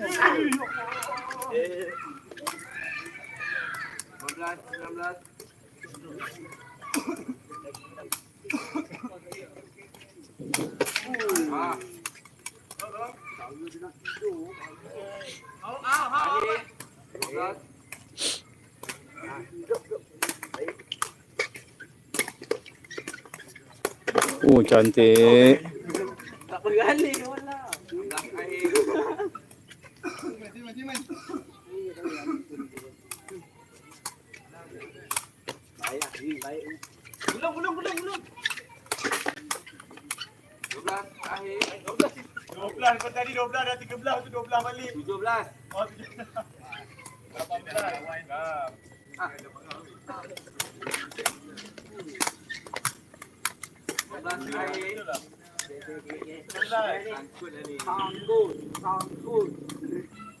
Oh, cantik. Tak bergali wala. Belum, belum, belum, belum. 12 kau tadi 12 dah 13 tu 12 balik. 17. Oh, 17. 18. Sangkut, sangkut.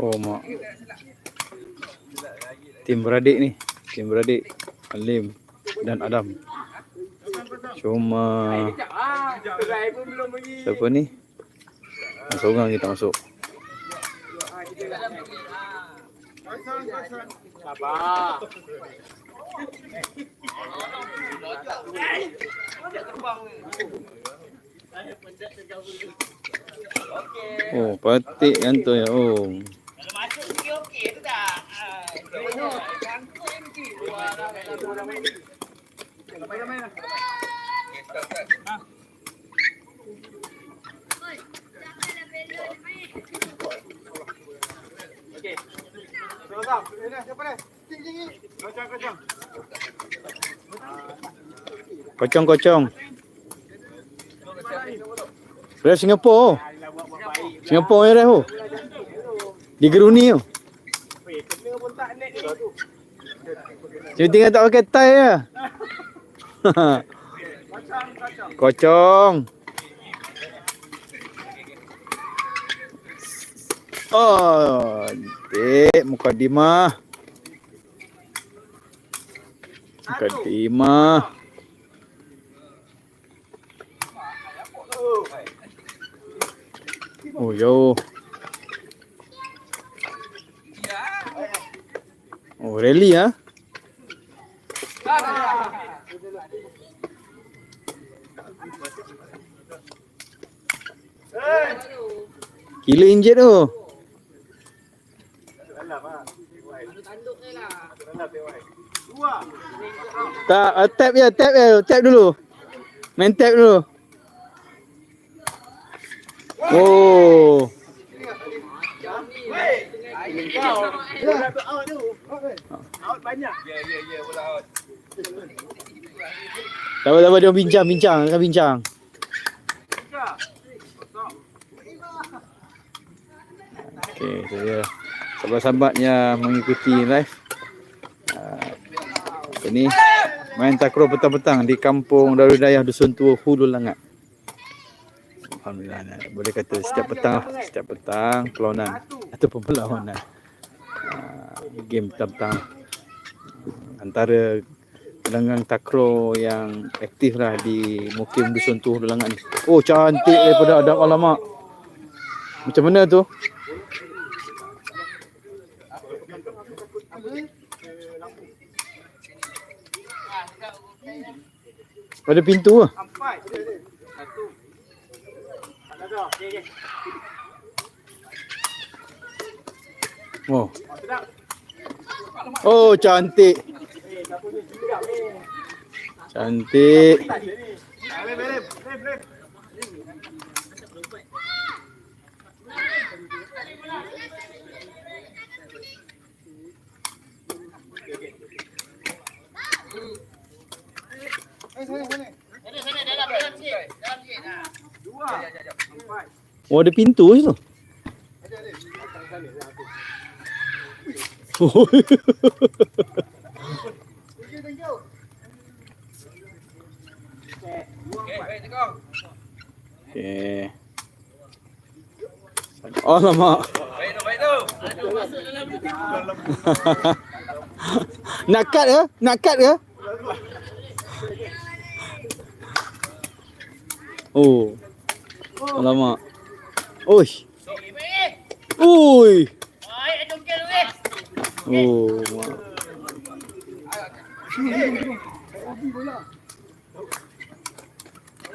Oh, mak. Tim beradik ni. Tim beradik. Alim dan Adam. Cuma siapa ni? Seorang kita masuk. Sabar. Oh, patik kan tu ya. Oh. Kalau masuk sikit okey tu tak? Kocong-kocong. Singapura ya Rehu. Di Geruni tu. Cuma tinggal tak pakai tie ya. Kocong. Oh, dek muka Dima. Yo. Rally ah. Gila injet tu. Tak, uh, tap ya, tap ya, tap dulu. Main tap dulu. Oh. Tak apa, tak apa, dia bincang, bincang, akan bincang. Okey, itu dia. Sahabat-sahabat yang mengikuti live. Uh, ini main takraw petang-petang di kampung Darul Dayah Dusun Tua Hulu Langat. Alhamdulillah nah, boleh kata setiap petang setiap petang perlawanan ataupun perlawanan uh, game petang-petang antara gelanggang takraw yang aktif lah di Mukim Dusun Tua Hulu Langat ni. Oh cantik daripada Adam Alamak. Macam mana tu? Pada pintu ah. Oh. Oh, cantik. Cantik. Oh, ada pintu je tu. Okay. Baik tu, baik tu. Nak cut ke? Nak cut ke? Oh. Alamak. Oi. Oi. Oh. mak.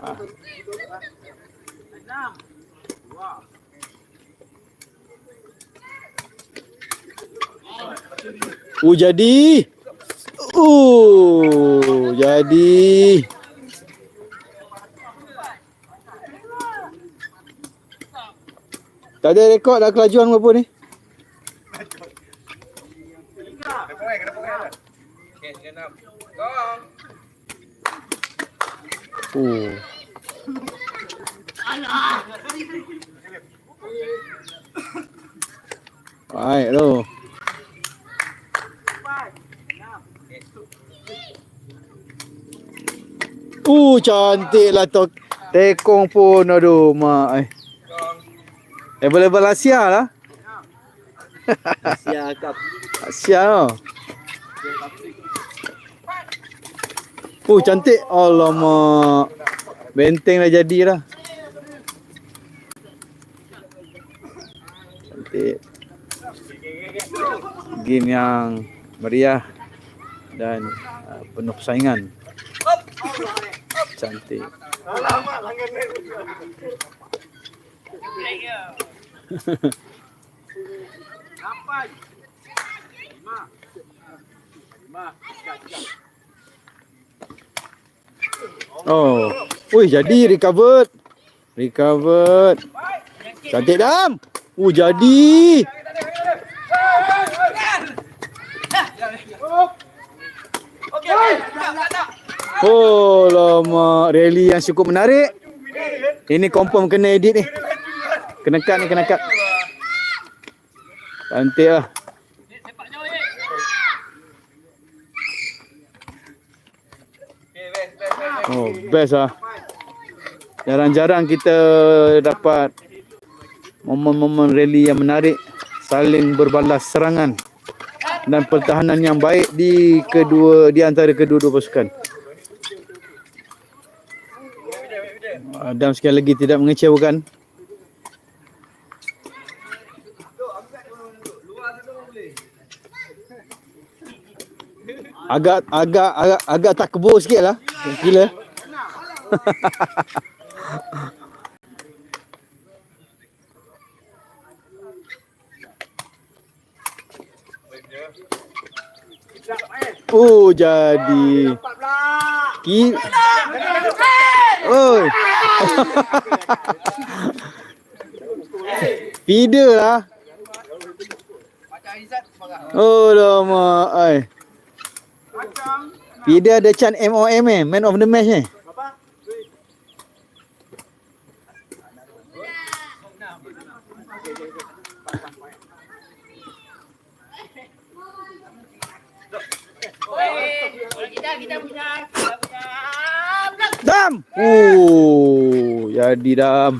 Ah. Oh jadi. Oh jadi. Tak ada rekod dah kelajuan berapa ni? Oh. Baik tu. Uh, cantik lah tok. Tekong pun aduh mak. Eh. Available Asia lah. Asia Cup. Asia lah. Oh cantik. Alamak. Benteng dah jadi lah. Cantik. Game yang meriah dan uh, penuh persaingan. Cantik. Alamak, langgan ni. Lapan. Lima. Lima. Oh. Ui jadi recovered. Recovered. Cantik dam. Oh jadi. Oh lama rally yang cukup menarik. Ini confirm kena edit ni. Kena cut ni kena cut. Cantik lah. Oh best lah. Jarang-jarang kita dapat momen-momen rally yang menarik saling berbalas serangan dan pertahanan yang baik di kedua di antara kedua-dua pasukan. Adam sekali lagi tidak mengecewakan. Agak agak agak agak tak kebur sikit lah. Gila. Oh jadi. Ki. Oi. Feeder lah. Oh lama ai. Feeder ada Chan MOM eh, man of the match eh. Dam. Oh, jadi dam.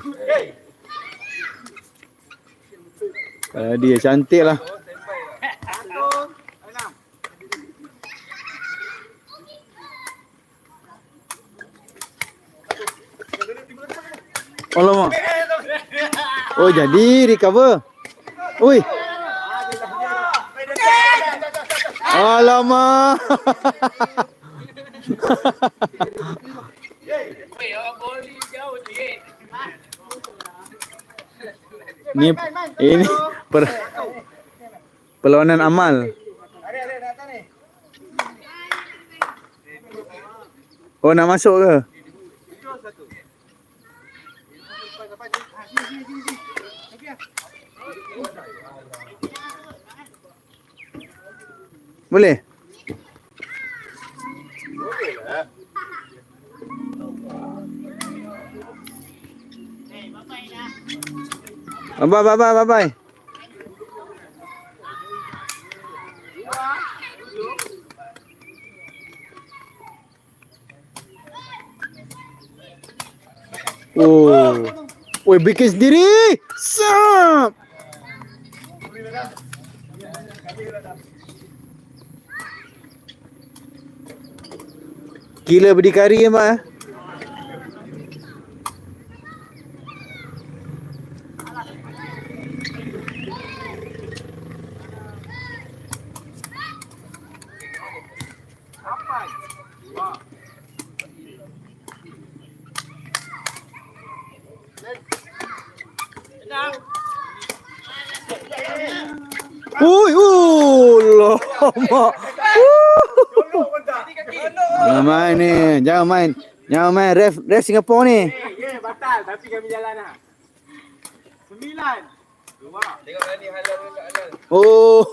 Uh, dia cantik lah. Oh, jadi recover. Ui. Alamak. Ni ini per, perlawanan amal. Oh nak masuk ke? Boleh? Bye bye bye bye bye. Oh. Oi, bikin sendiri. Sup. Gila berdikari ya, Mak. eh? Sampai. Dua. Enam. Ui, uh, lama. Jangan main ni, jangan main. Jangan main ref ref Singapura ni. Eh, ya, batal. Tapi kami jalan lah. Sembilan. Dua. Tengok ni halal ke tak halal. Oh.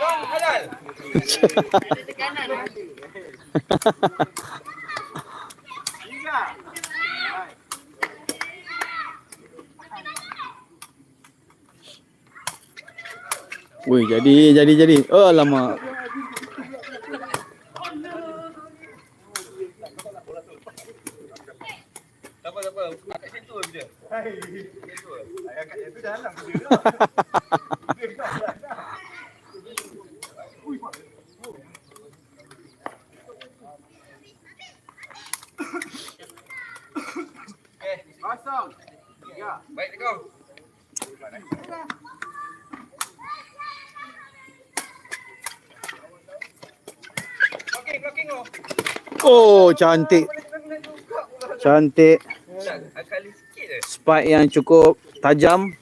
Non halal. Tiga. Woi, jadi jadi jadi. Oh, lama. Tak apa tak apa. Kat situ je. Eh, oh. Oh, cantik. Cantik. Spike yang cukup tajam.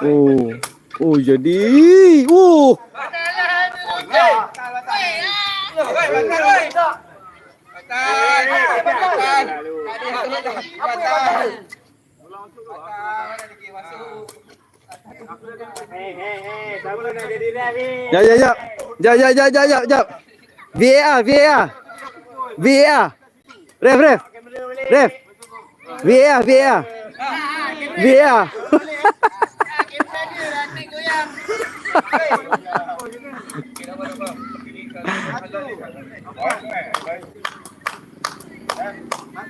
Oh. Oh, jadi. Oh. Batal, batal. Batal oi. Batal. Batal. Batal. Ulang masuk tu. Batal. Lagi masuk. Hei, hei, hei. Siapa nak jadi ref ni? Jap, jap, jap. Jap, jap, jap, jap, jap, jap. VAR, VAR. VAR. Ref, ref. Ref. VAR, VAR. VAR. Okey,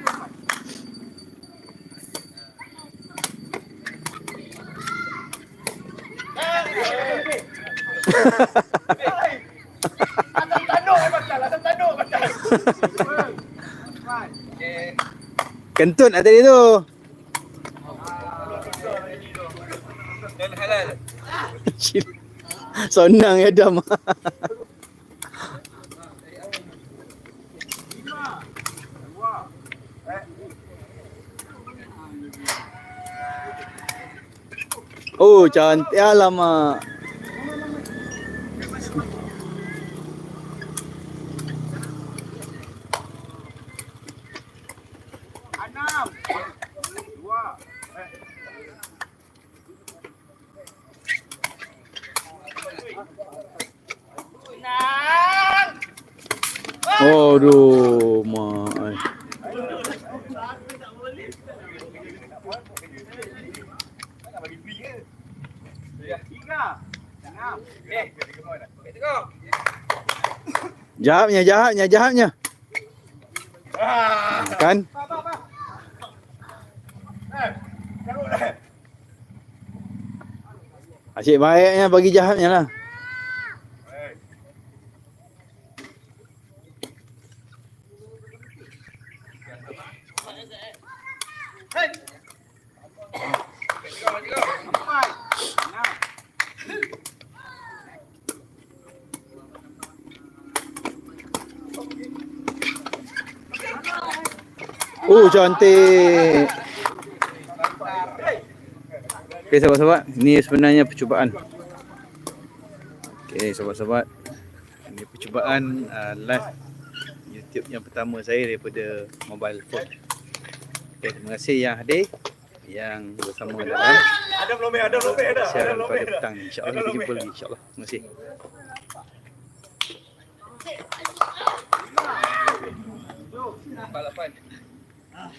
tak Kentut lah tadi tu. Sonang Adam. Oh, cantik alamak. Aduh, kau. Jahatnya, jahatnya, jahatnya. Kan? Asyik baiknya bagi jahatnya lah. Oh, cantik. Okey, sahabat-sahabat. Ini sebenarnya percubaan. Okey, sahabat-sahabat. Ini percubaan uh, live YouTube yang pertama saya daripada mobile phone. Okey, terima kasih yang hadir yang bersama dalam Ada belum ada belum ada. siaran pada petang ni. InsyaAllah kita jumpa lagi. InsyaAllah. Terima kasih. Balapan. Ah.